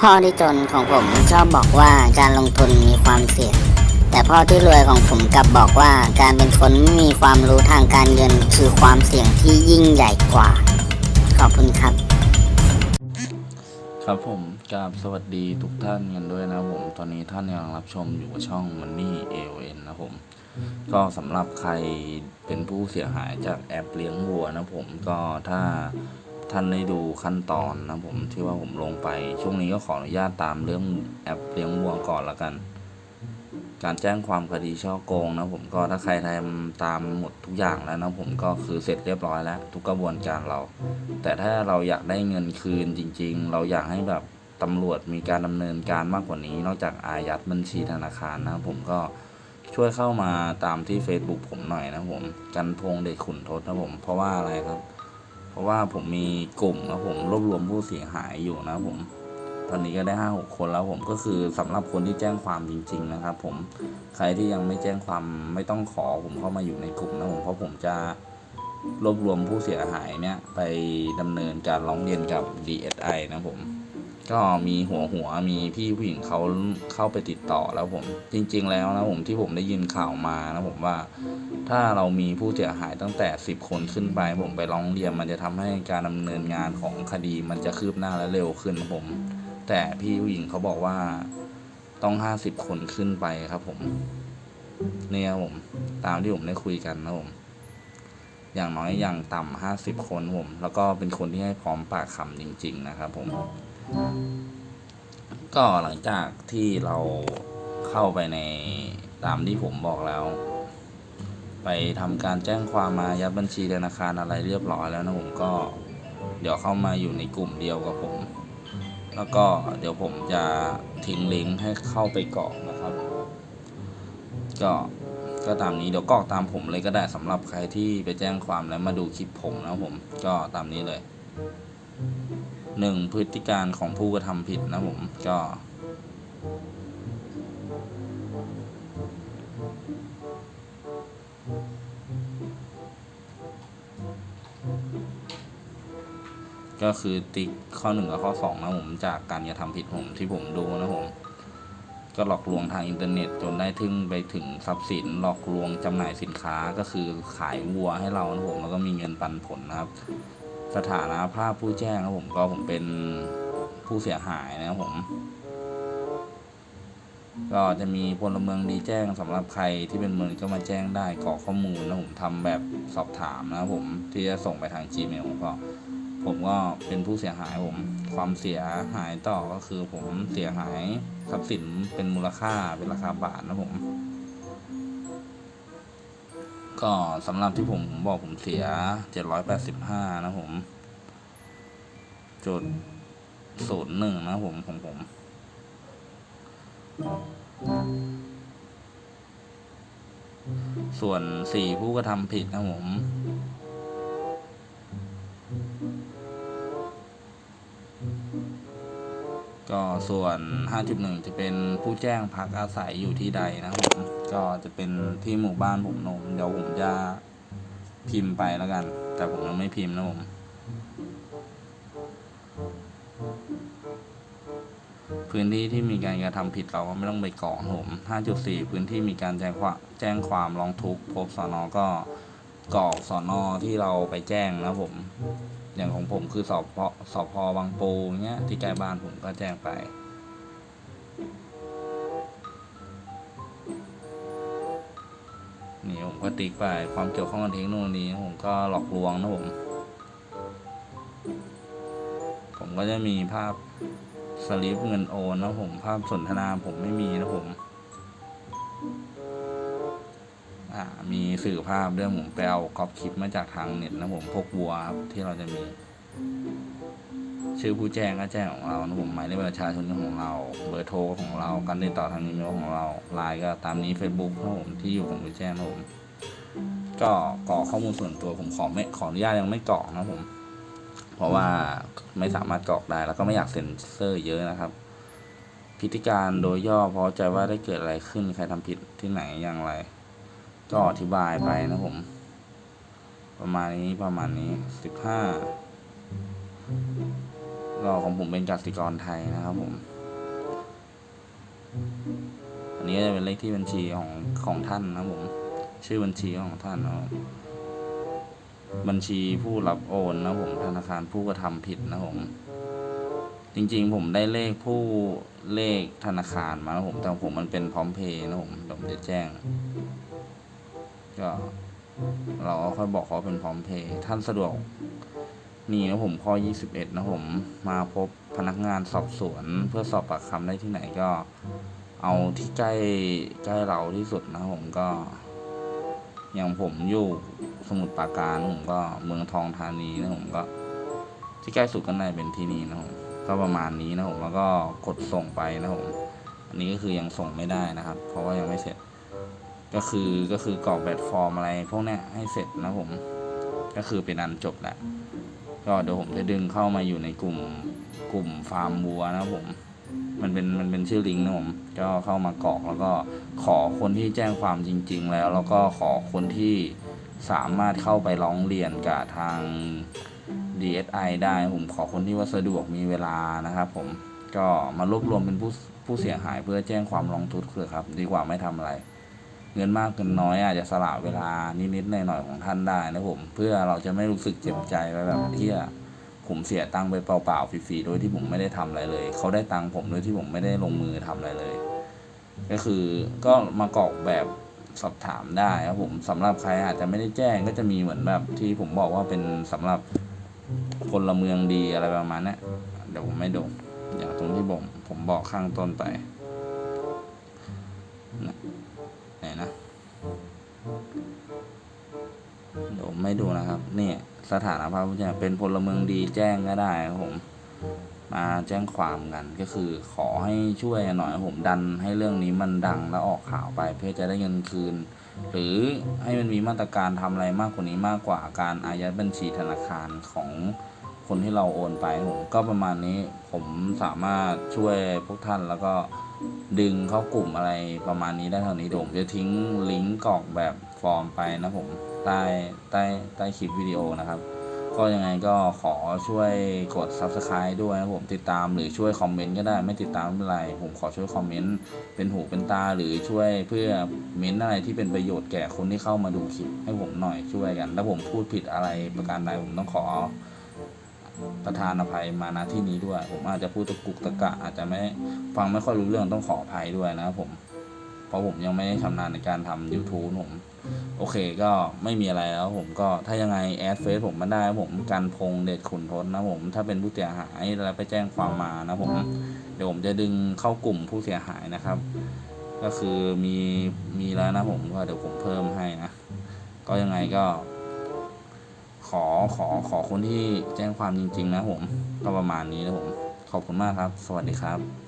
พ่อที่จนของผมชอบบอกว่าการลงทุนมีความเสี่ยง แต่พ่อที่รวยของผมกลับบอกว่าการเป็นคนไม่มีความรู้ทางการเงินคือความเสี่ยงที่ยิ่งใหญ่กว่า ขอบคุณครับ ครับผมกราบสวัสดีทุกท่านกันด้วยนะผมตอนนี้ท่านกำลังรับชมอยู่กับช่อง Money a o n นะผมก็สำหรับใครเป็นผู้เสียหายจากแอปเลี้ยงวัวนะผมก็ถ้า ท่านได้ดูขั้นตอนนะผมที่ว่าผมลงไป ช่วงนี้ก็ขออนุญาตตามเรื่องแอปเลี้ยงวัวก่อนละกัน การแจ้งความคดีช่อโกงนะผมก็ถ้าใครทำตามหมดทุกอย่างแล้วนะผมก็คือเสร็จเรียบร้อยแล้ว ทุกกระบวนการเรา แต่ถ้าเราอยากได้เงินคืนจริง ๆ เราอยากให้แบบตำรวจมีการดำเนินการมากกว่านี้ นอกจากอายัดบัญชีธนาคารนะผมก็ช่วยเข้ามาตามที่ Facebook ผมหน่อยนะผม กันพงเด็กขุนทศนะผม เพราะว่าอะไรครับ ราะว่าผมมีกลุ่มนะผมรวบรวมผู้เสียหายอยู่นะผม ตอนนี้ก็ได้ห้าหกคนแล้วผมก็คือสำหรับคนที่แจ้งความจริง ๆ นะครับ ผมใครที่ยังไม่แจ้งความไม่ต้องขอผมเข้ามาอยู่ในกลุ่มนะผมเพราะผมจะรวบรวมผู้เสียหายเนี่ยไปดำเนินการร้องเรียนกับ DSI นะผม ก็มีหัวหัวมีพี่ผู้หญิงเขาเข้าไปติดต่อแล้วผม จริง ๆ แล้วนะผมที่ผมได้ยินข่าวมานะผมว่า ถ้าเรามีผู้เสียหายตั้งแต่ 10 คนขึ้นไป ผมไปร้องเรียนมันจะทำให้การดำเนินงานของคดีมันจะคืบหน้าและเร็วขึ้นผม แต่พี่ผู้หญิงเขาบอกว่าต้อง 50 คนขึ้นไปครับ ผมเนี่ยครับผม ตามที่ผมได้คุยกันนะผมอย่างน้อยอย่างต่ำห้าสิบคนผม แล้วก็เป็นคนที่ให้พร้อมปากคำจริง ๆ นะครับผม ก็หลังจากที่เราเข้าไปในตามที่ผมบอกแล้ว ไปทำการแจ้งความมายัดบัญชีธนาคารอะไรเรียบร้อยแล้วนะผมก็เดี๋ยวเข้ามาอยู่ในกลุ่มเดียวกับผม แล้วก็เดี๋ยวผมจะทิ้งลิงก์ให้เข้าไปกรอกนะครับ ก็ก็ตามนี้เดี๋ยวกรอกตามผมเลยก็ได้สำหรับใครที่ไปแจ้งความแล้วมาดูคลิปผมนะผมก็ตามนี้เลย หนึ่งพฤติการของผู้กระทำผิดนะผมก็ก็คือติ๊กข้อหนึ่งกับข้อสองนะผมจากการกระทำผิดผมที่ผมดูนะผมก็หลอกลวงทางอินเทอร์เน็ตจนได้ถึงไปถึงทรัพย์สินหลอกลวงจำหน่ายสินค้าก็คือขายวัวให้เรานะผมแล้วก็มีเงินปันผลนะครับ สถานะภาพผู้แจ้งนะผมก็ผมเป็นผู้เสียหายนะครับผม ก็จะมีพลเมืองดีแจ้งสำหรับใครที่เป็นเมืองก็มาแจ้งได้กรอกข้อมูลนะผมทำแบบสอบถามนะครับผมที่จะส่งไปทาง Gmail ผมก็ผมก็เป็นผู้เสียหายผม ความเสียหายต่อก็คือผมเสียหายทรัพย์สินเป็นมูลค่าเป็นราคาบาทนะผม ก็สำหรับที่ผมผมบอกผมเสีย 785 นะผม จุดศูนย์หนึ่งนะผมของผม ส่วนสี่ผู้กระทำผิดนะผมก็ส่วน 5.1 จะเป็นผู้แจ้งพักอาศัยอยู่ที่ใดนะครับผม ก็จะเป็นที่หมู่บ้านผมนมเดี๋ยวผมจะพิมพ์ไปแล้วกัน แต่ผมยังไม่พิมพ์นะผมพื้นที่ที่มีการกระทำผิดเราก็ไม่ต้องไปกรอกผม 5.4 พื้นที่มีการแจ้งความแจ้งความร้องทุกข์พบสอนอก็กรอกสอนอที่เราไปแจ้งนะผม อย่างของผมคือสอบพสอบพอบางปูเงี้ยที่ใกล้บ้านผมก็แจ้งไป นี่ผมก็ติ๊กไปความเกี่ยวข้องกับเทคโนโลยีผมก็หลอกลวงนะผม ผมก็จะมีภาพสลิปเงินโอนนะผมภาพสนทนาผมไม่มีนะผม อ่ามีสื่อภาพเรื่องผมไปเอาก๊อปคลิปมาจากทางเน็ตนะผมพวกวัวครับที่เราจะมี ชื่อผู้แจ้งก็แจ้งของเรานะผมหมายเลขประชาชนของเรา เบอร์โทรของเราการติดต่อทางอีเมลของเราไลน์ก็ตามนี้ Facebook นะผมที่อยู่ของผู้แจ้งนะผมก็กรอกข้อมูลส่วนตัวผมขอไม่ขออนุญาตยังไม่กรอกนะผม เพราะว่าไม่สามารถกรอกได้แล้วก็ไม่อยากเซ็นเซอร์เยอะนะครับพิธีการโดยย่อเพราะใจว่าได้เกิดอะไรขึ้นใครทำผิดที่ไหนอย่างไร ก็อธิบายไปนะผม ประมาณนี้ประมาณนี้สิบห้า ก็ของผมเป็นกสิกรไทยนะครับผม อันนี้จะเป็นเลขที่บัญชีของของท่านนะผม ชื่อบัญชีของท่านนะบัญชีผู้รับโอนนะผมธนาคารผู้กระทำผิดนะผมจริงๆ ผมได้เลขผู้เลขธนาคารมานะผมแต่ผมมันเป็นพร้อมเพย์นะผมผมจะแจ้ง ก็ เราค่อยบอกเขาเป็นพร้อมเพย์ท่านสะดวก นี่นะผมข้อ 21 นะผมมาพบพนักงานสอบสวน เพื่อสอบปากคำได้ที่ไหนก็ เอาที่ใกล้ใกล้เราที่สุดนะผมก็ อย่างผมอยู่สมุทรปราการผมก็เมืองทองธานีนะผมก็ ที่ใกล้สุดก็น่าจะเป็นที่นี่นะผมก็ประมาณนี้นะผมแล้วก็กดส่งไปนะผมอันนี้ก็คือยังส่งไม่ได้นะครับ เพราะว่ายังไม่เสร็จ ก็คือก็คือกรอกแบบฟอร์มอะไร พวกนี้ให้เสร็จนะผม ก็คือเป็นอันจบแหละ ก็เดี๋ยวผมจะดึงเข้ามาอยู่ในกลุ่มกลุ่มฟาร์มวัวนะครับผม มันเป็นมันเป็นชื่อลิงก์นะผม ก็เข้ามากรอกแล้วก็ขอคนที่แจ้งความจริง ๆ แล้ว แล้วก็ขอคนที่สามารถเข้าไปร้องเรียนกับทาง DSI ได้ผมขอคนที่ว่าสะดวกมีเวลานะครับผมก็มารวบรวมเป็นผู้ผู้เสียหายเพื่อแจ้งความร้องทุกข์เลยครับ ดีกว่าไม่ทำอะไร เงินมากเงินน้อยอาจจะสละเวลานิดๆหน่อยๆของท่านได้นะผม เพื่อเราจะไม่รู้สึกเจ็บใจไปแบบที่ผมเสียตังค์ไปเปล่าๆฟรีๆโดยที่ผมไม่ได้ทำอะไรเลย เขาได้ตังค์ผมโดยที่ผมไม่ได้ลงมือทำอะไรเลย ก็คือก็มากรอกแบบสอบถามได้ครับผมสำหรับใครอาจจะไม่ได้แจ้งก็จะมีเหมือนแบบที่ผมบอกว่าเป็นสำหรับพลเมืองดีอะไรประมาณเนี้ยเดี๋ยวผมไม่ดูอย่างตรงที่ผมผมบอกข้างต้นไปนะ ไหนนะเดี๋ยวไม่ดูนะครับ นี่สถานภาพผู้แจ้งเป็นพลเมืองดีแจ้งก็ได้ครับผม มาแจ้งความกันก็คือขอให้ช่วยหน่อยผมดันให้เรื่องนี้มันดังและออกข่าวไป เพื่อจะได้เงินคืน หรือให้มันมีมาตรการทำอะไรมากกว่านี้มากกว่าการอายัดบัญชีธนาคารของ คนที่เราโอนไปผมก็ประมาณนี้ผมสามารถช่วยพวกท่านแล้วก็ดึงเข้ากลุ่มอะไรประมาณนี้ได้เท่านี้ผมจะทิ้งลิงก์กรอกแบบฟอร์มไปนะผมใต้ใต้ใต้คลิปวิดีโอนะครับ ก็ยังไงก็ขอช่วยกด subscribe ด้วยนะผมติดตามหรือช่วยคอมเมนต์ก็ได้ไม่ติดตามไม่เป็นไร ผมขอช่วยคอมเมนต์เป็นหูเป็นตาหรือช่วยเพื่อเม้นต์อะไรที่เป็นประโยชน์แก่คนที่เข้ามาดูคลิปให้ผมหน่อยช่วยกัน ถ้าผมพูดผิดอะไรประการใดผมต้องขอ ประธานอภัยมาณที่นี้ด้วย ผมอาจจะพูดตะกุกตะกะ อาจจะไม่ฟังไม่ค่อยรู้เรื่องต้องขออภัยด้วยนะครับผมเพราะผมยังไม่ได้ชำนาญในการทำ YouTube ผม โอเคก็ไม่มีอะไรแล้วผมก็ถ้ายังไงแอดเฟซผมมาได้ผมกันพงเดชขุนทนนะผม ถ้าเป็นผู้เสียหายแล้วไปแจ้งความมานะผม เดี๋ยวผมจะดึงเข้ากลุ่มผู้เสียหายนะครับ ก็คือมีมีแล้วนะผมก็เดี๋ยวผมเพิ่มให้นะ ก็ยังไงก็ ขอขอขอคนที่แจ้งความจริง ๆ นะผมก็ประมาณนี้นะผม ขอบคุณมากครับ สวัสดีครับ